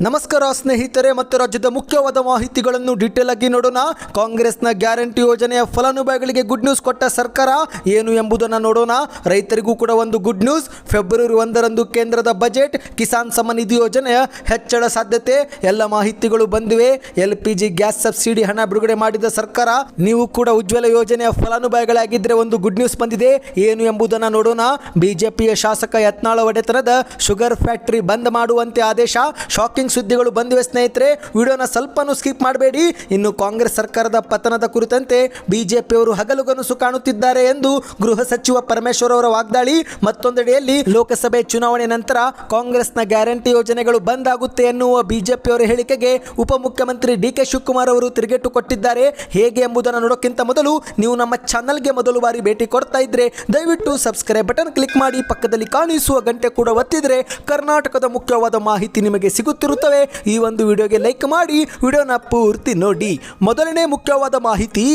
ನಮಸ್ಕಾರ ಸ್ನೇಹಿತರೆ, ಮತ್ತು ರಾಜ್ಯದ ಮುಖ್ಯವಾದ ಮಾಹಿತಿಗಳನ್ನು ಡೀಟೇಲ್ ಆಗಿ ನೋಡೋಣ. ಕಾಂಗ್ರೆಸ್ನ ಗ್ಯಾರಂಟಿ ಯೋಜನೆಯ ಫಲಾನುಭವಿಗಳಿಗೆ ಗುಡ್ ನ್ಯೂಸ್ ಕೊಟ್ಟ ಸರ್ಕಾರ ಏನು ಎಂಬುದನ್ನು ನೋಡೋಣ. ರೈತರಿಗೂ ಕೂಡ ಒಂದು ಗುಡ್ ನ್ಯೂಸ್ ಫೆಬ್ರವರಿ ಒಂದರಂದು ಕೇಂದ್ರದ ಬಜೆಟ್ ಕಿಸಾನ್ ನಿಧಿ ಯೋಜನೆಯ ಹೆಚ್ಚಳ ಸಾಧ್ಯತೆ, ಎಲ್ಲ ಮಾಹಿತಿಗಳು ಬಂದಿವೆ. L P G gas subsidy ಹಣ ಬಿಡುಗಡೆ ಮಾಡಿದ ಸರ್ಕಾರ, ನೀವು ಕೂಡ ಉಜ್ವಲ ಯೋಜನೆಯ ಫಲಾನುಭವಿಗಳಾಗಿದ್ದರೆ ಒಂದು ಗುಡ್ ನ್ಯೂಸ್ ಬಂದಿದೆ. ಏನು ಎಂಬುದನ್ನು ನೋಡೋಣ. ಬಿಜೆಪಿಯ ಶಾಸಕ ಯತ್ನಾಳ ಒಡೆತನದ ಶುಗರ್ ಫ್ಯಾಕ್ಟರಿ ಬಂದ್ ಮಾಡುವಂತೆ ಆದೇಶ. ಶಾಕಿಂಗ್ ಸುದ್ದಿಗಳು ಬಂದಿವೆ ಸ್ನೇಹಿತರೆ, ವಿಡಿಯೋನ ಸ್ವಲ್ಪನೂ ಸ್ಕಿಪ್ ಮಾಡಬೇಡಿ. ಇನ್ನು ಕಾಂಗ್ರೆಸ್ ಸರ್ಕಾರದ ಪತನದ ಕುರಿತಂತೆ ಬಿಜೆಪಿಯವರು ಹಗಲುಗನಸು ಕಾಣುತ್ತಿದ್ದಾರೆ ಎಂದು ಗೃಹ ಸಚಿವ ಪರಮೇಶ್ವರ್ ಅವರ ವಾಗ್ದಾಳಿ. ಮತ್ತೊಂದೆಡೆಯಲ್ಲಿ ಲೋಕಸಭೆ ಚುನಾವಣೆ ನಂತರ ಕಾಂಗ್ರೆಸ್ನ ಗ್ಯಾರಂಟಿ ಯೋಜನೆಗಳು ಬಂದ್ ಆಗುತ್ತೆ ಎನ್ನುವ ಬಿಜೆಪಿಯವರ ಹೇಳಿಕೆಗೆ ಉಪಮುಖ್ಯಮಂತ್ರಿ ಡಿ ಕೆ ಶಿವಕುಮಾರ್ ಅವರು ತಿರುಗೇಟು ಕೊಟ್ಟಿದ್ದಾರೆ. ಹೇಗೆ ಎಂಬುದನ್ನು ನೋಡೋಕ್ಕಿಂತ ಮೊದಲು ನೀವು ನಮ್ಮ ಚಾನಲ್ಗೆ ಮೊದಲು ಬಾರಿ ಭೇಟಿ ಕೊಡ್ತಾ ಇದ್ರೆ ದಯವಿಟ್ಟು ಸಬ್ಸ್ಕ್ರೈಬ್ ಬಟನ್ ಕ್ಲಿಕ್ ಮಾಡಿ ಪಕ್ಕದಲ್ಲಿ ಕಾಣಿಸುವ ಗಂಟೆ ಕೂಡ ಒತ್ತಿದ್ರೆ ಕರ್ನಾಟಕದ ಮುಖ್ಯವಾದ ಮಾಹಿತಿ ನಿಮಗೆ ಸಿಗುತ್ತಿರುತ್ತವೆ ಈ ಒಂದು ವಿಡಿಯೋಗೆ ಲೈಕ್ ಮಾಡಿ. ವಿಡಿಯೋನ ಪೂರ್ತಿ ನೋಡಿ. ಮೊದಲನೇ ಮುಖ್ಯವಾದ ಮಾಹಿತಿ.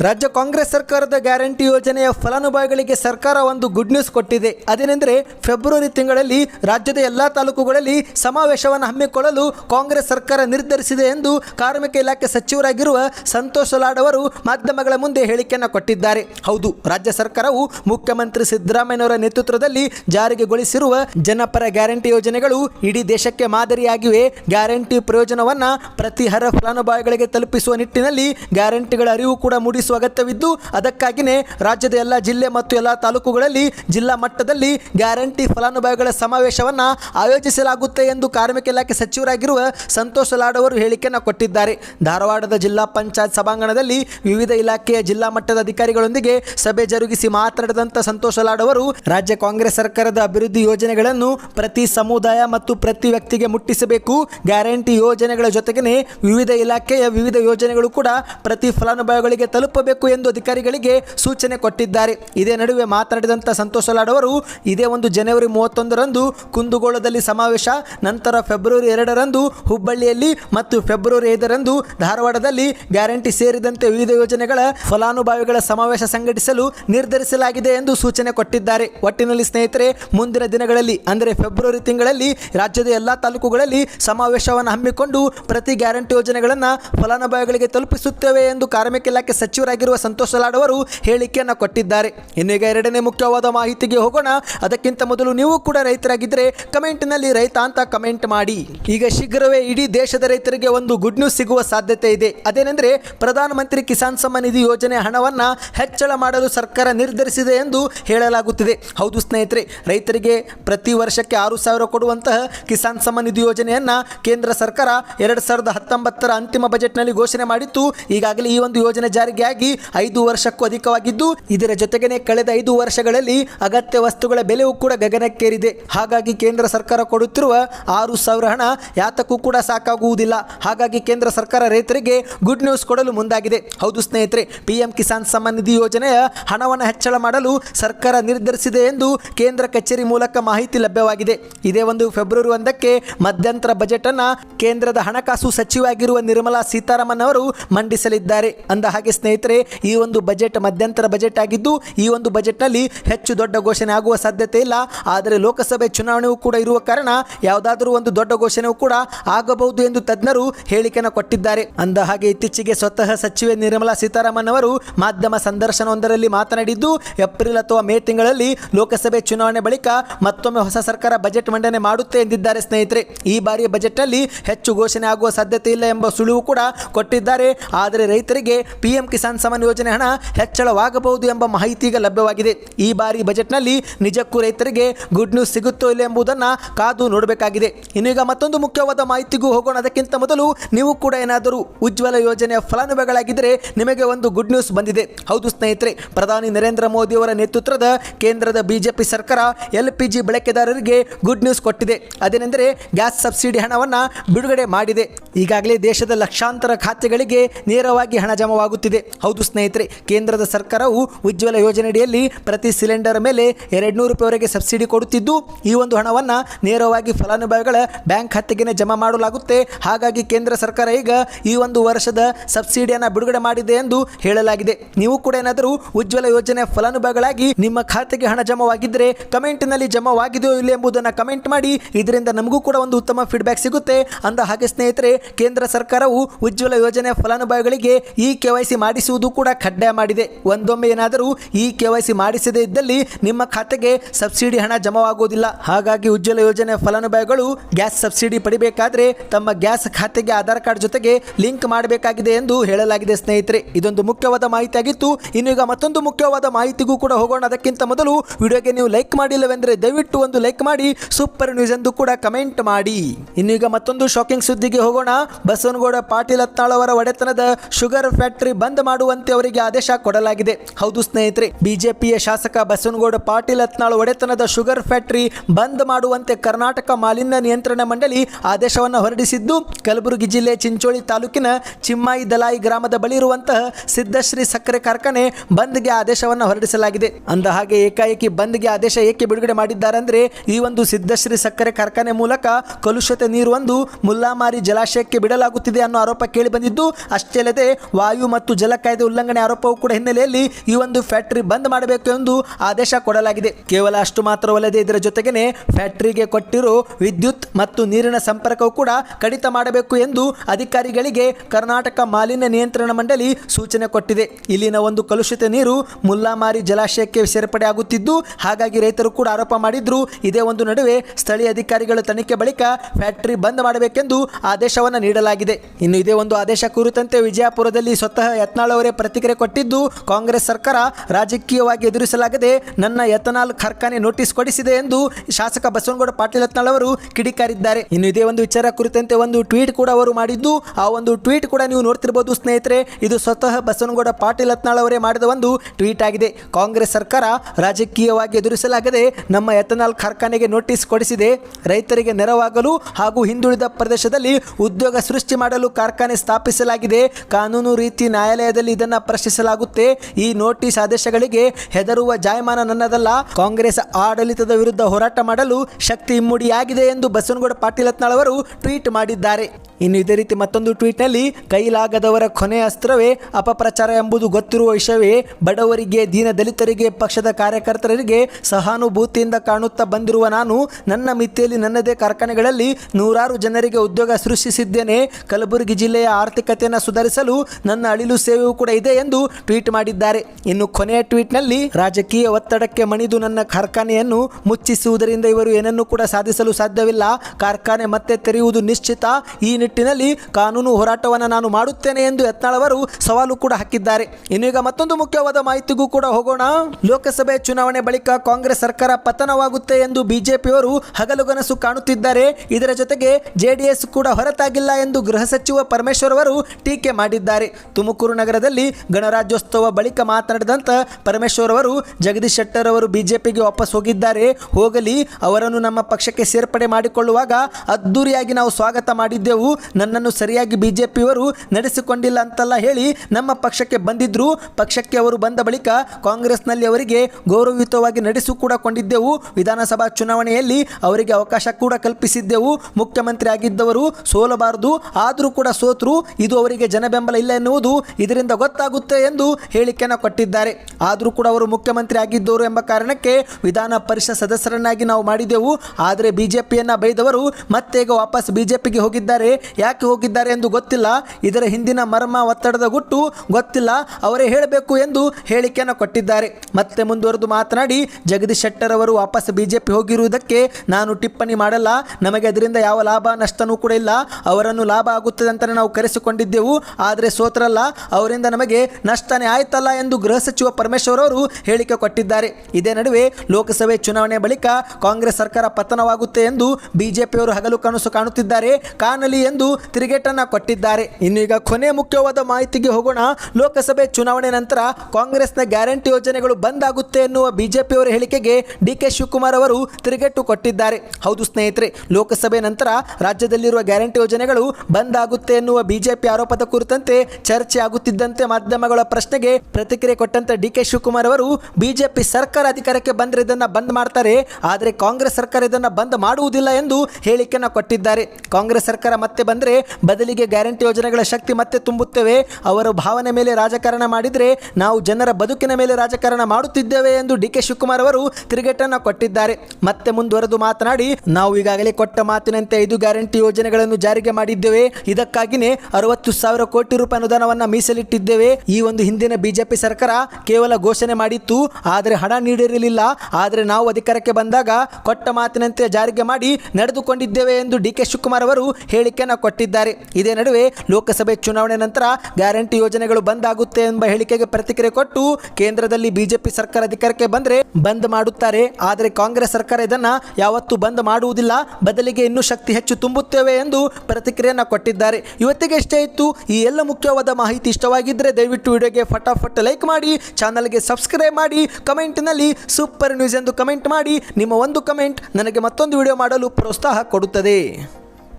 ರಾಜ್ಯ ಕಾಂಗ್ರೆಸ್ ಸರ್ಕಾರದ ಗ್ಯಾರಂಟಿ ಯೋಜನೆಯ ಫಲಾನುಭವಿಗಳಿಗೆ ಸರ್ಕಾರ ಒಂದು ಗುಡ್ ನ್ಯೂಸ್ ಕೊಟ್ಟಿದೆ. ಅದೇನೆಂದರೆ, ಫೆಬ್ರವರಿ ತಿಂಗಳಲ್ಲಿ ರಾಜ್ಯದ ಎಲ್ಲ ತಾಲೂಕುಗಳಲ್ಲಿ ಸಮಾವೇಶವನ್ನು ಹಮ್ಮಿಕೊಳ್ಳಲು ಕಾಂಗ್ರೆಸ್ ಸರ್ಕಾರ ನಿರ್ಧರಿಸಿದೆ ಎಂದು ಕಾರ್ಮಿಕ ಇಲಾಖೆ ಸಚಿವರಾಗಿರುವ ಸಂತೋಷ್ ಲಾಡ್ ಅವರು ಮಾಧ್ಯಮಗಳ ಮುಂದೆ ಹೇಳಿಕೆಯನ್ನು ಕೊಟ್ಟಿದ್ದಾರೆ. ಹೌದು, ರಾಜ್ಯ ಸರ್ಕಾರವು ಮುಖ್ಯಮಂತ್ರಿ ಸಿದ್ದರಾಮಯ್ಯನವರ ನೇತೃತ್ವದಲ್ಲಿ ಜಾರಿಗೆಗೊಳಿಸಿರುವ ಜನಪರ ಗ್ಯಾರಂಟಿ ಯೋಜನೆಗಳು ಇಡೀ ದೇಶಕ್ಕೆ ಮಾದರಿಯಾಗಿವೆ. ಗ್ಯಾರಂಟಿ ಪ್ರಯೋಜನವನ್ನು ಪ್ರತಿ ಹರ ಫಲಾನುಭವಿಗಳಿಗೆ ತಲುಪಿಸುವ ನಿಟ್ಟಿನಲ್ಲಿ ಗ್ಯಾರಂಟಿಗಳ ಅರಿವು ಕೂಡ ಮೂಡಿಸುವ ಅಗತ್ಯವಿದ್ದು ಅದಕ್ಕಾಗಿಯೇ ರಾಜ್ಯದ ಎಲ್ಲ ಜಿಲ್ಲೆ ಮತ್ತು ಎಲ್ಲ ತಾಲೂಕುಗಳಲ್ಲಿ ಜಿಲ್ಲಾ ಮಟ್ಟದಲ್ಲಿ ಗ್ಯಾರಂಟಿ ಫಲಾನುಭವಿಗಳ ಸಮಾವೇಶವನ್ನು ಆಯೋಜಿಸಲಾಗುತ್ತೆ ಎಂದು ಕಾರ್ಮಿಕ ಇಲಾಖೆ ಸಚಿವರಾಗಿರುವ ಸಂತೋಷ್ ಲಾಡ್ ಅವರು ಹೇಳಿಕೆಯನ್ನು ಕೊಟ್ಟಿದ್ದಾರೆ. ಧಾರವಾಡದ ಜಿಲ್ಲಾ ಪಂಚಾಯತ್ ಸಭಾಂಗಣದಲ್ಲಿ ವಿವಿಧ ಇಲಾಖೆಯ ಜಿಲ್ಲಾ ಮಟ್ಟದ ಅಧಿಕಾರಿಗಳೊಂದಿಗೆ ಸಭೆ ಜರುಗಿಸಿ ಮಾತನಾಡಿದಂಥ ಸಂತೋಷ್ ಲಾಡ್ ಅವರು, ರಾಜ್ಯ ಕಾಂಗ್ರೆಸ್ ಸರ್ಕಾರದ ಅಭಿವೃದ್ಧಿ ಯೋಜನೆಗಳನ್ನು ಪ್ರತಿ ಸಮುದಾಯ ಮತ್ತು ಪ್ರತಿ ವ್ಯಕ್ತಿಗೆ ಮುಟ್ಟಿಸಬೇಕು. ಗ್ಯಾರಂಟಿ ಯೋಜನೆಗಳ ಜೊತೆಗೇ ವಿವಿಧ ಇಲಾಖೆಯ ವಿವಿಧ ಯೋಜನೆಗಳು ಕೂಡ ಪ್ರತಿ ಫಲಾನುಭವಿಗಳಿಗೆ ತಲುಪಬೇಕು ಎಂದು ಅಧಿಕಾರಿಗಳಿಗೆ ಸೂಚನೆ ಕೊಟ್ಟಿದ್ದಾರೆ. ಇದೇ ನಡುವೆ ಮಾತನಾಡಿದಂಥ ಸಂತೋಷ ಲಾಡವರು ಇದೇ ಒಂದು ಜನವರಿ ಮೂವತ್ತೊಂದರಂದು ಕುಂದಗೋಳದಲ್ಲಿ ಸಮಾವೇಶ, ನಂತರ ಫೆಬ್ರವರಿ ಎರಡರಂದು ಹುಬ್ಬಳ್ಳಿಯಲ್ಲಿ ಮತ್ತು ಫೆಬ್ರವರಿ ಐದರಂದು ಧಾರವಾಡದಲ್ಲಿ ಗ್ಯಾರಂಟಿ ಸೇರಿದಂತೆ ವಿವಿಧ ಯೋಜನೆಗಳ ಫಲಾನುಭವಿಗಳ ಸಮಾವೇಶ ಸಂಘಟಿಸಲು ನಿರ್ಧರಿಸಲಾಗಿದೆ ಎಂದು ಸೂಚನೆ ಕೊಟ್ಟಿದ್ದಾರೆ. ಒಟ್ಟಿನಲ್ಲಿ ಸ್ನೇಹಿತರೆ, ಮುಂದಿನ ದಿನಗಳಲ್ಲಿ, ಅಂದರೆ ಫೆಬ್ರವರಿ ತಿಂಗಳಲ್ಲಿ ರಾಜ್ಯದ ಎಲ್ಲ ತಾಲೂಕುಗಳಲ್ಲಿ ಸಮಾವೇಶವನ್ನು ಹಮ್ಮಿಕೊಂಡು ಪ್ರತಿ ಗ್ಯಾರಂಟಿ ಯೋಜನೆಗಳನ್ನು ಫಲಾನುಭವಿಗಳಿಗೆ ತಲುಪಿಸುತ್ತೇವೆ ಎಂದು ಕಾರ್ಮಿಕ ಇಲಾಖೆ ಸಚಿವರಾಗಿರುವ ಸಂತೋಷ್ ಲಾಡ್ ಅವರು ಹೇಳಿಕೆಯನ್ನು ಕೊಟ್ಟಿದ್ದಾರೆ. ಇನ್ನೀಗ ಎರಡನೇ ಮುಖ್ಯವಾದ ಮಾಹಿತಿಗೆ ಹೋಗೋಣ. ಅದಕ್ಕಿಂತ ಮೊದಲು ನೀವು ಕೂಡ ರೈತರಾಗಿದ್ದರೆ ಕಮೆಂಟ್ನಲ್ಲಿ ರೈತ ಅಂತ ಕಮೆಂಟ್ ಮಾಡಿ. ಈಗ ಶೀಘ್ರವೇ ಇಡೀ ದೇಶದ ರೈತರಿಗೆ ಒಂದು ಗುಡ್ ನ್ಯೂಸ್ ಸಿಗುವ ಸಾಧ್ಯತೆ ಇದೆ. ಅದೇನೆಂದರೆ ಪ್ರಧಾನಮಂತ್ರಿ ಕಿಸಾನ್ ಸಮ್ಮಾನ್ ನಿಧಿ ಯೋಜನೆ ಹಣವನ್ನು ಹೆಚ್ಚಳ ಮಾಡಲು ಸರ್ಕಾರ ನಿರ್ಧರಿಸಿದೆ ಎಂದು ಹೇಳಲಾಗುತ್ತಿದೆ. ಹೌದು ಸ್ನೇಹಿತರೆ, ರೈತರಿಗೆ ಪ್ರತಿ ವರ್ಷಕ್ಕೆ ಆರು ಸಾವಿರ ಕೊಡುವಂತಹ ಕಿಸಾನ್ ಸಮ್ಮಾನ್ ನಿಧಿ ಯೋಜನೆಯನ್ನು ಕೇಂದ್ರ ಸರ್ಕಾರ ಎರಡು ಸಾವಿರದ ಹತ್ತೊಂಬತ್ತರ ಅಂತಿಮ ಬಜೆಟ್ನಲ್ಲಿ ಘೋಷಣೆ ಮಾಡಿತ್ತು. ಈಗಾಗಲೇ ಈ ಒಂದು ಯೋಜನೆ ಜಾರಿಗೆ ಆಗಿ ಐದು ವರ್ಷಕ್ಕೂ ಅಧಿಕವಾಗಿದ್ದು, ಇದರ ಜೊತೆಗೇನೆ ಕಳೆದ ಐದು ವರ್ಷಗಳಲ್ಲಿ ಅಗತ್ಯ ವಸ್ತುಗಳ ಬೆಲೆಯೂ ಕೂಡ ಗಗನಕ್ಕೇರಿದೆ. ಹಾಗಾಗಿ ಕೇಂದ್ರ ಸರ್ಕಾರ ಕೊಡುತ್ತಿರುವ ಆರು ಸಾವಿರ ಹಣ ಯಾತಕ್ಕೂ ಕೂಡ ಸಾಕಾಗುವುದಿಲ್ಲ. ಹಾಗಾಗಿ ಕೇಂದ್ರ ಸರ್ಕಾರ ರೈತರಿಗೆ ಗುಡ್ ನ್ಯೂಸ್ ಕೊಡಲು ಮುಂದಾಗಿದೆ. ಹೌದು ಸ್ನೇಹಿತರೆ, ಪಿಎಂ ಕಿಸಾನ್ ಸಮ್ಮಾನ್ ನಿಧಿ ಯೋಜನೆಯ ಹಣವನ್ನು ಹೆಚ್ಚಳ ಮಾಡಲು ಸರ್ಕಾರ ನಿರ್ಧರಿಸಿದೆ ಎಂದು ಕೇಂದ್ರ ಕಚೇರಿ ಮೂಲಕ ಮಾಹಿತಿ ಲಭ್ಯವಾಗಿದೆ. ಇದೇ ಒಂದು ಫೆಬ್ರವರಿ ಒಂದಕ್ಕೆ ಮಧ್ಯಂತರ ಬಜೆಟ್ ಅನ್ನ ಕೇಂದ್ರದ ಹಣಕಾಸು ಸಚಿವಾಗಿರುವ ನಿರ್ಮಲಾ ಸೀತಾರಾಮನ್ ಅವರು ಮಂಡಿಸಲಿದ್ದಾರೆ. ಅಂದ ಹಾಗೆ ಸ್ನೇಹಿತರೆ ಈ ಒಂದು ಬಜೆಟ್ ಮಧ್ಯಂತರ ಬಜೆಟ್ ಆಗಿದ್ದು, ಈ ಒಂದು ಬಜೆಟ್ನಲ್ಲಿ ಹೆಚ್ಚು ದೊಡ್ಡ ಘೋಷಣೆ ಆಗುವ ಸಾಧ್ಯತೆ ಇಲ್ಲ. ಆದರೆ ಲೋಕಸಭೆ ಚುನಾವಣೆಯೂ ಕೂಡ ಇರುವ ಕಾರಣ ಯಾವುದಾದರೂ ಒಂದು ದೊಡ್ಡ ಘೋಷಣೆಯೂ ಕೂಡ ಆಗಬಹುದು ಎಂದು ತಜ್ಞರು ಹೇಳಿಕೆಯನ್ನು ಕೊಟ್ಟಿದ್ದಾರೆ. ಅಂದ ಹಾಗೆ ಇತ್ತೀಚೆಗೆ ಸ್ವತಃ ಸಚಿವೆ ನಿರ್ಮಲಾ ಸೀತಾರಾಮನ್ ಅವರು ಮಾಧ್ಯಮ ಸಂದರ್ಶನವೊಂದರಲ್ಲಿ ಮಾತನಾಡಿದ್ದು, ಏಪ್ರಿಲ್ ಅಥವಾ ಮೇ ತಿಂಗಳಲ್ಲಿ ಲೋಕಸಭೆ ಚುನಾವಣೆ ಬಳಿಕ ಮತ್ತೊಮ್ಮೆ ಹೊಸ ಸರ್ಕಾರ ಬಜೆಟ್ ಮಂಡನೆ ಮಾಡುತ್ತೆ ಎಂದಿದ್ದಾರೆ ಸ್ನೇಹಿತರೆ. ಈ ಬಾರಿಯ ಬಜೆಟ್ನಲ್ಲಿ ಹೆಚ್ಚು ಘೋಷಣೆ ಆಗುವ ಸಾಧ್ಯತೆ ಇಲ್ಲ ಎಂಬ ಸುಳಿವು ಕೂಡ ಕೊಟ್ಟಿದ್ದಾರೆ. ಆದರೆ ರೈತರಿಗೆ ಪಿಎಂ ಕಿಸಾನ್ ಸಮ್ಮಾನ್ ಯೋಜನೆ ಹಣ ಹೆಚ್ಚಳವಾಗಬಹುದು ಎಂಬ ಮಾಹಿತಿ ಈಗ ಲಭ್ಯವಾಗಿದೆ. ಈ ಬಾರಿ ಬಜೆಟ್ನಲ್ಲಿ ನಿಜಕ್ಕೂ ರೈತರಿಗೆ ಗುಡ್ ನ್ಯೂಸ್ ಸಿಗುತ್ತೋ ಇಲ್ಲ ಎಂಬುದನ್ನು ಕಾದು ನೋಡಬೇಕಾಗಿದೆ. ಇನ್ನೀಗ ಮತ್ತೊಂದು ಮುಖ್ಯವಾದ ಮಾಹಿತಿಗೂ ಹೋಗೋಣ. ಅದಕ್ಕಿಂತ ಮೊದಲು ನೀವು ಕೂಡ ಏನಾದರೂ ಉಜ್ವಲ ಯೋಜನೆಯ ಫಲಾನುಭವಿಗಳಾಗಿದ್ದರೆ ನಿಮಗೆ ಒಂದು ಗುಡ್ ನ್ಯೂಸ್ ಬಂದಿದೆ. ಹೌದು ಸ್ನೇಹಿತರೆ, ಪ್ರಧಾನಿ ನರೇಂದ್ರ ಮೋದಿ ಅವರ ನೇತೃತ್ವದ ಕೇಂದ್ರದ ಬಿಜೆಪಿ ಸರ್ಕಾರ ಎಲ್ ಪಿ ಜಿ ಬಳಕೆದಾರರಿಗೆ ಗುಡ್ ನ್ಯೂಸ್ ಕೊಟ್ಟಿದೆ. ಅದೇನೆಂದರೆ ಗ್ಯಾಸ್ ಸಬ್ಸಿಡಿ ಹಣವನ್ನು ಬಿಡುಗಡೆ ಮಾಡಿದೆ. ಈಗಾಗಲೇ ದೇಶದ ಲಕ್ಷಾಂತರ ಖಾತೆಗಳಿಗೆ ನೇರವಾಗಿ ಹಣ ಜಮವಾಗುತ್ತಿದೆ. ಹೌದು ಸ್ನೇಹಿತರೆ, ಕೇಂದ್ರದ ಸರ್ಕಾರವು ಉಜ್ವಲ ಯೋಜನೆಯಡಿಯಲ್ಲಿ ಪ್ರತಿ ಸಿಲಿಂಡರ್ ಮೇಲೆ ಎರಡು ನೂರು ರೂಪಾಯಿವರೆಗೆ ಸಬ್ಸಿಡಿ ಕೊಡುತ್ತಿದ್ದು, ಈ ಒಂದು ಹಣವನ್ನು ನೇರವಾಗಿ ಫಲಾನುಭವಿಗಳ ಬ್ಯಾಂಕ್ ಖಾತೆಗೆ ಜಮಾ ಮಾಡಲಾಗುತ್ತೆ. ಹಾಗಾಗಿ ಕೇಂದ್ರ ಸರ್ಕಾರ ಈಗ ಈ ಒಂದು ವರ್ಷದ ಸಬ್ಸಿಡಿಯನ್ನು ಬಿಡುಗಡೆ ಮಾಡಿದೆ ಎಂದು ಹೇಳಲಾಗಿದೆ. ನೀವು ಕೂಡ ಏನಾದರೂ ಉಜ್ವಲ ಯೋಜನೆ ಫಲಾನುಭವಿಗಳಾಗಿ ನಿಮ್ಮ ಖಾತೆಗೆ ಹಣ ಜಮಾವಾಗಿದ್ದರೆ ಕಮೆಂಟ್ನಲ್ಲಿ ಜಮಾವಾಗಿದೆಯೋ ಇಲ್ಲ ಎಂಬುದನ್ನು ಕಮೆಂಟ್ ಮಾಡಿ. ಇದರಿಂದ ನಮಗೂ ಕೂಡ ಒಂದು ಉತ್ತಮ ಫೀಡ್ಬ್ಯಾಕ್ ಸಿಗುತ್ತೆ. ಅಂದ ಹಾಗೆ ಸ್ನೇಹಿತರೆ, ಕೇಂದ್ರ ಸರ್ಕಾರವು ಉಜ್ವಲ ಯೋಜನೆ ಫಲಾನುಭವಿಗಳಿಗೆ ಈ ಕೆ ವೈ ಸಿ ಮಾಡಿಸುವುದು ಕೂಡ ಕಡ್ಡಾಯ ಮಾಡಿದೆ. ಒಂದೊಮ್ಮೆ ಏನಾದರೂ ಈ ಕೆ ವೈ ಸಿ ಮಾಡಿಸದೇ ಇದ್ದಲ್ಲಿ ನಿಮ್ಮ ಖಾತೆಗೆ ಸಬ್ಸಿಡಿ ಹಣ ಜಮವಾಗುವುದಿಲ್ಲ. ಹಾಗಾಗಿ ಉಜ್ವಲ ಯೋಜನೆ ಫಲಾನುಭವಿಗಳು ಗ್ಯಾಸ್ ಸಬ್ಸಿಡಿ ಪಡಿಬೇಕಾದ್ರೆ ತಮ್ಮ ಗ್ಯಾಸ್ ಖಾತೆಗೆ ಆಧಾರ್ ಕಾರ್ಡ್ ಜೊತೆಗೆ ಲಿಂಕ್ ಮಾಡಬೇಕಾಗಿದೆ ಎಂದು ಹೇಳಲಾಗಿದೆ ಸ್ನೇಹಿತರೆ. ಇದೊಂದು ಮುಖ್ಯವಾದ ಮಾಹಿತಿ ಆಗಿತ್ತು ಇನ್ನು ಈಗ ಮತ್ತೊಂದು ಮುಖ್ಯವಾದ ಮಾಹಿತಿಗೂ ಕೂಡ ಹೋಗೋಣ. ಅದಕ್ಕಿಂತ ಮೊದಲು ವಿಡಿಯೋಗೆ ನೀವು ಲೈಕ್ ಮಾಡಿಲ್ಲವೆಂದರೆ ದಯವಿಟ್ಟು ಒಂದು ಲೈಕ್ ಮಾಡಿ, ಸೂಪರ್ ನ್ಯೂಸ್ ಎಂದು ಕೂಡ ಕಮೆಂಟ್ ಮಾಡಿ. ಇನ್ನೀಗ ಮತ್ತೊಂದು ಶಾಕಿಂಗ್ ಸುದ್ದಿಗೆ ಹೋಗೋಣ. ಬಸವನಗೌಡ ಪಾಟೀಲ್ ಅವರ ಒಡೆತನದ ಶುಗರ್ ಫ್ಯಾಕ್ಟರಿ ಬಂದ್ ಮಾಡುವಂತೆ ಅವರಿಗೆ ಆದೇಶ ಕೊಡಲಾಗಿದೆ. ಹೌದು ಸ್ನೇಹಿತರೆ, ಬಿಜೆಪಿಯ ಶಾಸಕ ಬಸವನಗೌಡ ಪಾಟೀಲ್ ಹತ್ನಾಳ್ ಒಡೆತನದ ಶುಗರ್ ಫ್ಯಾಕ್ಟರಿ ಬಂದ್ ಮಾಡುವಂತೆ ಕರ್ನಾಟಕ ಮಾಲಿನ್ಯ ನಿಯಂತ್ರಣ ಮಂಡಳಿ ಆದೇಶವನ್ನು ಹೊರಡಿಸಿದ್ದು, ಕಲಬುರಗಿ ಜಿಲ್ಲೆ ಚಿಂಚೋಳಿ ತಾಲೂಕಿನ ಚಿಮ್ಮಾಯಿ ದಲಾಯಿ ಗ್ರಾಮದ ಬಳಿ ಇರುವಂತಹ ಸಿದ್ದಶ್ರೀ ಸಕ್ಕರೆ ಕಾರ್ಖಾನೆ ಬಂದ್ಗೆ ಆದೇಶವನ್ನು ಹೊರಡಿಸಲಾಗಿದೆ. ಅಂದ ಹಾಗೆ ಏಕಾಏಕಿ ಬಂದ್ಗೆ ಆದೇಶ ಏಕೆ ಬಿಡುಗಡೆ ಮಾಡಿದ್ದಾರೆ ಅಂದ್ರೆ ಈ ಒಂದು ಸಿದ್ದಶ್ರೀ ಸಕ್ಕರೆ ಕಾರ್ಖಾನೆ ಮೂಲಕ ಕಲುಷಿತ ನೀರು ಒಂದು ಮುಲ್ಲಾಮಾರಿ ಜಲಾಶಯಕ್ಕೆ ಬಿಡಲಾಗುತ್ತಿದೆ ಅನ್ನೋ ಆರೋಪ ಕೇಳಿ ಬಂದಿದ್ದು, ಅಷ್ಟೇ ಅಲ್ಲದೆ ವಾಯು ಮತ್ತು ಜಲ ಕಾಯ್ದೆ ಉಲ್ಲಂಘನೆ ಆರೋಪವು ಕೂಡ ಹಿನ್ನೆಲೆಯಲ್ಲಿ ಈ ಒಂದು ಫ್ಯಾಕ್ಟರಿ ಬಂದ್ ಮಾಡಬೇಕು ಎಂದು ಆದೇಶ ಕೊಡಲಾಗಿದೆ. ಕೇವಲ ಅಷ್ಟು ಮಾತ್ರವಲ್ಲದೆ ಇದರ ಜೊತೆಗೇನೆ ಫ್ಯಾಕ್ಟರಿಗೆ ಕೊಟ್ಟಿರೋ ವಿದ್ಯುತ್ ಮತ್ತು ನೀರಿನ ಸಂಪರ್ಕವು ಕೂಡ ಕಡಿತ ಮಾಡಬೇಕು ಎಂದು ಅಧಿಕಾರಿಗಳಿಗೆ ಕರ್ನಾಟಕ ಮಾಲಿನ್ಯ ನಿಯಂತ್ರಣ ಮಂಡಳಿ ಸೂಚನೆ ಕೊಟ್ಟಿದೆ. ಇಲ್ಲಿನ ಒಂದು ಕಲುಷಿತ ನೀರು ಮುಲ್ಲಾಮಾರಿ ಜಲಾಶಯಕ್ಕೆ ಸೇರ್ಪಡೆ ಆಗುತ್ತಿದ್ದು, ಹಾಗಾಗಿ ರೈತರು ಕೂಡ ಆರೋಪ ಮಾಡಿದ್ರು. ಇದೇ ಒಂದು ನಡುವೆ ಸ್ಥಳೀಯ ಅಧಿಕಾರಿಗಳ ತನಿಖೆ ಬಳಿಕ ಫ್ಯಾಕ್ಟರಿ ಬಂದ್ ಮಾಡಬೇಕೆಂದು ಆದೇಶವನ್ನು ನೀಡಲಾಗಿದೆ. ಇನ್ನು ಇದೇ ಒಂದು ಆದೇಶ ಕುರಿತಂತೆ ವಿಜಯಪುರದಲ್ಲಿ ಸ್ವತಃ ಯತ್ನಾಳ್ ಅವರೇ ಪ್ರತಿಕ್ರಿಯೆ ಕೊಟ್ಟಿದ್ದು ಕಾಂಗ್ರೆಸ್ ಸರ್ಕಾರ ರಾಜಕೀಯವಾಗಿ ಎದುರಿಸಲಾಗದೆ ನನ್ನ ಎಥನಾಲ್ ಕಾರ್ಖಾನೆ ನೋಟಿಸ್ ಕೊಡಿಸಿದೆ ಎಂದು ಶಾಸಕ ಬಸವನಗೌಡ ಪಾಟೀಲ್ ಯತ್ನಾಳ್ ಅವರು ಕಿಡಿಕಾರಿದ್ದಾರೆ. ಇನ್ನು ಇದೇ ಒಂದು ವಿಚಾರ ಕುರಿತಂತೆ ಒಂದು ಟ್ವೀಟ್ ಕೂಡ ಅವರು ಮಾಡಿದ್ದು, ಆ ಒಂದು ಟ್ವೀಟ್ ಕೂಡ ನೀವು ನೋಡ್ತಿರ್ಬೋದು ಸ್ನೇಹಿತರೆ, ಇದು ಸ್ವತಃ ಬಸವನಗೌಡ ಪಾಟೀಲ್ ಯತ್ನಾಳ್ ಅವರೇ ಮಾಡಿದ ಒಂದು ಟ್ವೀಟ್ ಆಗಿದೆ. ಕಾಂಗ್ರೆಸ್ ಸರ್ಕಾರ ರಾಜಕೀಯವಾಗಿ ಎದುರಿಸಲಾಗದೆ ನಮ್ಮ ಎಥನಾಲ್ ಕಾರ್ಖಾನೆಗೆ ನೋಟಿಸ್ ಕೊಡಿಸಿದೆ. ರೈತರಿಗೆ ನೆರವಾಗಲು ಹಾಗೂ ಹಿಂದುಳಿದ ಪ್ರದೇಶದಲ್ಲಿ ಉದ್ಯೋಗ ಸೃಷ್ಟಿ ಮಾಡಲು ಕಾರ್ಖಾನೆ ಸ್ಥಾಪಿಸಲಾಗಿದೆ. ಕಾನೂನು ರೀತಿ ನ್ಯಾಯಾಲಯದಲ್ಲಿ ಇದನ್ನು ಪ್ರಶ್ನಿಸಲಾಗುತ್ತೆ. ಈ ನೋಟಿಸ್ ಆದೇಶಗಳಿಗೆ ಹೆದರುವ ಜಾಯಮಾನ ನನ್ನದಲ್ಲ. ಕಾಂಗ್ರೆಸ್ ಆಡಳಿತದ ವಿರುದ್ಧ ಹೋರಾಟ ಮಾಡಲು ಶಕ್ತಿ ಇಮ್ಮುಡಿಯಾಗಿದೆ ಎಂದು ಬಸವನಗೌಡ ಪಾಟೀಲ್ ಅವರು ಟ್ವೀಟ್ ಮಾಡಿದ್ದಾರೆ. ಇನ್ನು ಇದೇ ರೀತಿ ಮತ್ತೊಂದು ಟ್ವೀಟ್ನಲ್ಲಿ, ಕೈಲಾಗದವರ ಕೊನೆ ಅಸ್ತ್ರವೇ ಅಪಪ್ರಚಾರ ಎಂಬುದು ಗೊತ್ತಿರುವ ವಿಷಯವೇ, ಬಡವರಿಗೆ, ದೀನ ದಲಿತರಿಗೆ, ಪಕ್ಷದ ಕಾರ್ಯಕರ್ತರಿಗೆ ಸಹಾನುಭೂತಿಯಿಂದ ಕಾಣುತ್ತಾ ಬಂದಿರುವ ನಾನು, ನನ್ನ ಮಿತಿಯಲ್ಲಿ ನನ್ನದೇ ಕಾರ್ಖಾನೆಗಳಲ್ಲಿ ನೂರಾರು ಜನರಿಗೆ ಉದ್ಯೋಗ ಸೃಷ್ಟಿಸಿದ್ದೇನೆ, ಕಲಬುರಗಿ ಜಿಲ್ಲೆಯ ಆರ್ಥಿಕತೆಯನ್ನು ಸುಧಾರಿಸಲು ನನ್ನ ಅಳಿಲು ಸೇವೆಯೂ ಕೂಡ ಇದೆ ಎಂದು ಟ್ವೀಟ್ ಮಾಡಿದ್ದಾರೆ. ಇನ್ನು ಕೊನೆಯ ಟ್ವೀಟ್ನಲ್ಲಿ, ರಾಜಕೀಯ ಒತ್ತಡಕ್ಕೆ ಮಣಿದು ನನ್ನ ಕಾರ್ಖಾನೆಯನ್ನು ಮುಚ್ಚಿಸುವುದರಿಂದ ಇವರು ಏನನ್ನೂ ಕೂಡ ಸಾಧಿಸಲು ಸಾಧ್ಯವಿಲ್ಲ, ಕಾರ್ಖಾನೆ ಮತ್ತೆ ತೆರೆಯುವುದು ನಿಶ್ಚಿತ, ಈ ನಿಟ್ಟಿನಲ್ಲಿ ಕಾನೂನು ಹೋರಾಟವನ್ನು ನಾನು ಮಾಡುತ್ತೇನೆ ಎಂದು ಯತ್ನಾಳ್ ಅವರು ಸವಾಲು ಕೂಡ ಹಾಕಿದ್ದಾರೆ. ಇನ್ನು ಈಗ ಮತ್ತೊಂದು ಮುಖ್ಯವಾದ ಮಾಹಿತಿಗೂ ಕೂಡ ಹೋಗೋಣ. ಲೋಕಸಭೆ ಚುನಾವಣೆ ಬಳಿಕ ಕಾಂಗ್ರೆಸ್ ಸರ್ಕಾರ ಪತನವಾಗುತ್ತೆ ಎಂದು ಬಿಜೆಪಿಯವರು ಹಗಲುಗನಸು ಕಾಣುತ್ತಿದ್ದಾರೆ. ಇದರ ಜೊತೆಗೆ ಜೆಡಿಎಸ್ ಕೂಡ ಹೊರತಾಗಿಲ್ಲ ಎಂದು ಗೃಹ ಸಚಿವ ಪರಮೇಶ್ವರ್ ಅವರು ಟೀಕೆ ಮಾಡಿದ್ದಾರೆ. ತುಮಕೂರು ನಗರದಲ್ಲಿ ಗಣರಾಜ್ಯೋತ್ಸವ ಬಳಿಕ ಮಾತನಾಡಿದಂತ ಪರಮೇಶ್ವರ್ ಅವರು, ಜಗದೀಶ್ ಶೆಟ್ಟರ್ ಅವರು ಬಿಜೆಪಿಗೆ ವಾಪಸ್ ಹೋಗಿದ್ದಾರೆ. ಹೋಗಲಿ, ಅವರನ್ನು ನಮ್ಮ ಪಕ್ಷಕ್ಕೆ ಸೇರ್ಪಡೆ ಮಾಡಿಕೊಳ್ಳುವಾಗ ಅದ್ದೂರಿಯಾಗಿ ನಾವು ಸ್ವಾಗತ ಮಾಡಿದ್ದೆವು. ನನ್ನನ್ನು ಸರಿಯಾಗಿ ಬಿಜೆಪಿಯವರು ನಡೆಸಿಕೊಂಡಿಲ್ಲ ಅಂತೆಲ್ಲ ಹೇಳಿ ನಮ್ಮ ಪಕ್ಷಕ್ಕೆ ಬಂದಿದ್ರು. ಪಕ್ಷಕ್ಕೆ ಅವರು ಬಂದ ಬಳಿಕ ಕಾಂಗ್ರೆಸ್ನಲ್ಲಿ ಅವರಿಗೆ ಗೌರವಯುತವಾಗಿ ನಡೆಸು ಕೂಡ ಕೊಂಡಿದ್ದೆವು. ವಿಧಾನಸಭಾ ಚುನಾವಣೆಯಲ್ಲಿ ಅವರಿಗೆ ಅವಕಾಶ ಕೂಡ ಕಲ್ಪಿಸಿದ್ದೆವು. ಮುಖ್ಯಮಂತ್ರಿ ಆಗಿದ್ದವರು ಸೋಲಬಾರದು, ಆದರೂ ಕೂಡ ಸೋತರು. ಇದು ಅವರಿಗೆ ಜನಬೆಂಬಲ ಇಲ್ಲ ಎನ್ನುವುದು ಇದರಿಂದ ಗೊತ್ತಾಗುತ್ತೆ ಎಂದು ಹೇಳಿಕೆಯನ್ನು ಕೊಟ್ಟಿದ್ದಾರೆ. ಆದರೂ ಕೂಡ ಅವರು ಮುಖ್ಯಮಂತ್ರಿ ಆಗಿದ್ದವರು ಎಂಬ ಕಾರಣಕ್ಕೆ ವಿಧಾನ ಪರಿಷತ್ ಸದಸ್ಯರನ್ನಾಗಿ ನಾವು ಮಾಡಿದೆವು ಆದರೆ ಬಿಜೆಪಿಯನ್ನು ಬೈದವರು ಮತ್ತೆ ಈಗ ವಾಪಸ್ ಬಿಜೆಪಿಗೆ ಹೋಗಿದ್ದಾರೆ. ಯಾಕೆ ಹೋಗಿದ್ದಾರೆ ಎಂದು ಗೊತ್ತಿಲ್ಲ. ಇದರ ಹಿಂದಿನ ಮರ್ಮ ಒತ್ತಡದ ಗುಟ್ಟು ಗೊತ್ತಿಲ್ಲ. ಅವರೇ ಹೇಳಬೇಕು ಎಂದು ಹೇಳಿಕೆಯನ್ನು ಕೊಟ್ಟಿದ್ದಾರೆ. ಮತ್ತೆ ಮುಂದುವರೆದು ಮಾತನಾಡಿ, ಜಗದೀಶ್ ಶೆಟ್ಟರ್ ಅವರು ವಾಪಸ್ ಬಿಜೆಪಿ ಹೋಗಿರುವುದಕ್ಕೆ ನಾನು ಟಿಪ್ಪಣಿ ಮಾಡಲ್ಲ. ನಮಗೆ ಅದರಿಂದ ಯಾವ ಲಾಭ, ನಷ್ಟನೂ ಕೂಡ ಇಲ್ಲ. ಅವರನ್ನು ಲಾಭ ಆಗುತ್ತದೆ ಅಂತಲೇ ನಾವು ಕರೆಸಿಕೊಂಡಿದ್ದೆವು. ಆದರೆ ಸೋತ್ರಲ್ಲ. ಅವರಿಂದ ನಮಗೆ ನಷ್ಟನೇ ಆಯ್ತಲ್ಲ ಎಂದು ಗೃಹ ಸಚಿವ ಪರಮೇಶ್ವರ್ ಅವರು ಹೇಳಿಕೆ ಕೊಟ್ಟಿದ್ದಾರೆ. ಇದೇ ನಡುವೆ ಲೋಕಸಭೆ ಚುನಾವಣೆ ಬಳಿಕ ಕಾಂಗ್ರೆಸ್ ಸರ್ಕಾರ ಪತನವಾಗುತ್ತೆ ಎಂದು ಬಿಜೆಪಿಯವರು ಹಗಲು ಕನಸು ಕಾಣುತ್ತಿದ್ದಾರೆ. ಕಾಣಲಿ ಎಂದು ಎಂದು ತಿರುಗೇಟನ್ನ ಕೊಟ್ಟಿದ್ದಾರೆ. ಇನ್ನು ಈಗ ಕೊನೆ ಮುಖ್ಯವಾದ ಮಾಹಿತಿಗೆ ಹೋಗೋಣ. ಲೋಕಸಭೆ ಚುನಾವಣೆ ನಂತರ ಕಾಂಗ್ರೆಸ್ನ ಗ್ಯಾರಂಟಿ ಯೋಜನೆಗಳು ಬಂದ್ ಆಗುತ್ತೆ ಎನ್ನುವ ಬಿಜೆಪಿಯವರ ಹೇಳಿಕೆಗೆ ಡಿ ಕೆ ಶಿವಕುಮಾರ್ ಅವರು ತಿರುಗೇಟು ಕೊಟ್ಟಿದ್ದಾರೆ. ಹೌದು ಸ್ನೇಹಿತರೆ, ಲೋಕಸಭೆ ನಂತರ ರಾಜ್ಯದಲ್ಲಿರುವ ಗ್ಯಾರಂಟಿ ಯೋಜನೆಗಳು ಬಂದ್ ಆಗುತ್ತೆ ಎನ್ನುವ ಬಿಜೆಪಿ ಆರೋಪದ ಕುರಿತಂತೆ ಚರ್ಚೆ ಆಗುತ್ತಿದ್ದಂತೆ ಮಾಧ್ಯಮಗಳ ಪ್ರಶ್ನೆಗೆ ಪ್ರತಿಕ್ರಿಯೆ ಕೊಟ್ಟಂತ ಡಿ ಕೆ ಶಿವಕುಮಾರ್ ಅವರು, ಬಿಜೆಪಿ ಸರ್ಕಾರ ಅಧಿಕಾರಕ್ಕೆ ಬಂದರೆ ಇದನ್ನ ಬಂದ್ ಮಾಡ್ತಾರೆ, ಆದರೆ ಕಾಂಗ್ರೆಸ್ ಸರ್ಕಾರ ಇದನ್ನ ಬಂದ್ ಮಾಡುವುದಿಲ್ಲ ಎಂದು ಹೇಳಿಕೆಯನ್ನು ಕೊಟ್ಟಿದ್ದಾರೆ. ಕಾಂಗ್ರೆಸ್ ಸರ್ಕಾರ ಮತ್ತೆ ಬಂದರೆ ಬದಲಿಗೆ ಗ್ಯಾರಂಟಿ ಯೋಜನೆಗಳ ಶಕ್ತಿ ಮತ್ತೆ ತುಂಬುತ್ತೇವೆ. ಅವರ ಭಾವನೆ ಮೇಲೆ ರಾಜಕಾರಣ ಮಾಡಿದರೆ ನಾವು ಜನರ ಬದುಕಿನ ಮೇಲೆ ರಾಜಕಾರಣ ಮಾಡುತ್ತಿದ್ದೇವೆ ಎಂದು ಡಿ ಕೆ ಶಿವಕುಮಾರ್ ಅವರು ತಿರುಗೇಟನ್ನು ಕೊಟ್ಟಿದ್ದಾರೆ. ಮತ್ತೆ ಮುಂದುವರೆದು ಮಾತನಾಡಿ, ನಾವು ಈಗಾಗಲೇ ಕೊಟ್ಟ ಮಾತಿನಂತೆ ಐದು ಗ್ಯಾರಂಟಿ ಯೋಜನೆಗಳನ್ನು ಜಾರಿಗೆ ಮಾಡಿದ್ದೇವೆ. ಇದಕ್ಕಾಗಿಯೇ ಅರವತ್ತು ಸಾವಿರ ಕೋಟಿ ರೂಪಾಯಿ ಅನುದಾನವನ್ನು ಮೀಸಲಿಟ್ಟಿದ್ದೇವೆ. ಈ ಒಂದು ಹಿಂದಿನ ಬಿಜೆಪಿ ಸರ್ಕಾರ ಕೇವಲ ಘೋಷಣೆ ಮಾಡಿತ್ತು. ಆದರೆ ಹಣ ನೀಡಿರಲಿಲ್ಲ. ಆದರೆ ನಾವು ಅಧಿಕಾರಕ್ಕೆ ಬಂದಾಗ ಕೊಟ್ಟ ಮಾತಿನಂತೆ ಜಾರಿಗೆ ಮಾಡಿ ನಡೆದುಕೊಂಡಿದ್ದೇವೆ ಎಂದು ಡಿ ಕೆ ಶಿವಕುಮಾರ್ ಅವರು ಹೇಳಿಕೆಯನ್ನು ಕೊಟ್ಟಿದ್ದಾರೆ. ಇದೇ ನಡುವೆ ಲೋಕಸಭೆ ಚುನಾವಣೆ ನಂತರ ಗ್ಯಾರಂಟಿ ಯೋಜನೆಗಳು ಬಂದ್ ಆಗುತ್ತೆ ಎಂಬ ಹೇಳಿಕೆಗೆ ಪ್ರತಿಕ್ರಿಯೆ ಕೊಟ್ಟು ಕೇಂದ್ರದಲ್ಲಿ ಬಿಜೆಪಿ ಸರ್ಕಾರ ಅಧಿಕಾರಕ್ಕೆ ಬಂದರೆ ಬಂದ್ ಮಾಡುತ್ತಾರೆ. ಆದರೆ ಕಾಂಗ್ರೆಸ್ ಸರ್ಕಾರ ಇದನ್ನ ಯಾವತ್ತೂ ಬಂದ್ ಮಾಡುವುದಿಲ್ಲ. ಬದಲಿಗೆ ಇನ್ನೂ ಶಕ್ತಿ ಹೆಚ್ಚು ತುಂಬುತ್ತೇವೆ ಎಂದು ಪ್ರತಿಕ್ರಿಯೆಯನ್ನು ಕೊಟ್ಟಿದ್ದಾರೆ. ಇವತ್ತಿಗೆ ಇಷ್ಟೇ ಇತ್ತು. ಈ ಎಲ್ಲ ಮುಖ್ಯವಾದ ಮಾಹಿತಿ ಇಷ್ಟವಾಗಿದ್ದರೆ ದಯವಿಟ್ಟು ವಿಡಿಯೋಗೆ ಫಟಾಫಟ್ ಲೈಕ್ ಮಾಡಿ, ಚಾನಲ್ಗೆ ಸಬ್ಸ್ಕ್ರೈಬ್ ಮಾಡಿ, ಕಮೆಂಟ್ನಲ್ಲಿ ಸೂಪರ್ ನ್ಯೂಸ್ ಎಂದು ಕಮೆಂಟ್ ಮಾಡಿ, ನಿಮ್ಮ ಒಂದು ಕಮೆಂಟ್ ನನಗೆ ಮತ್ತೊಂದು ವಿಡಿಯೋ ಮಾಡಲು ಪ್ರೋತ್ಸಾಹ ಕೊಡುತ್ತದೆ.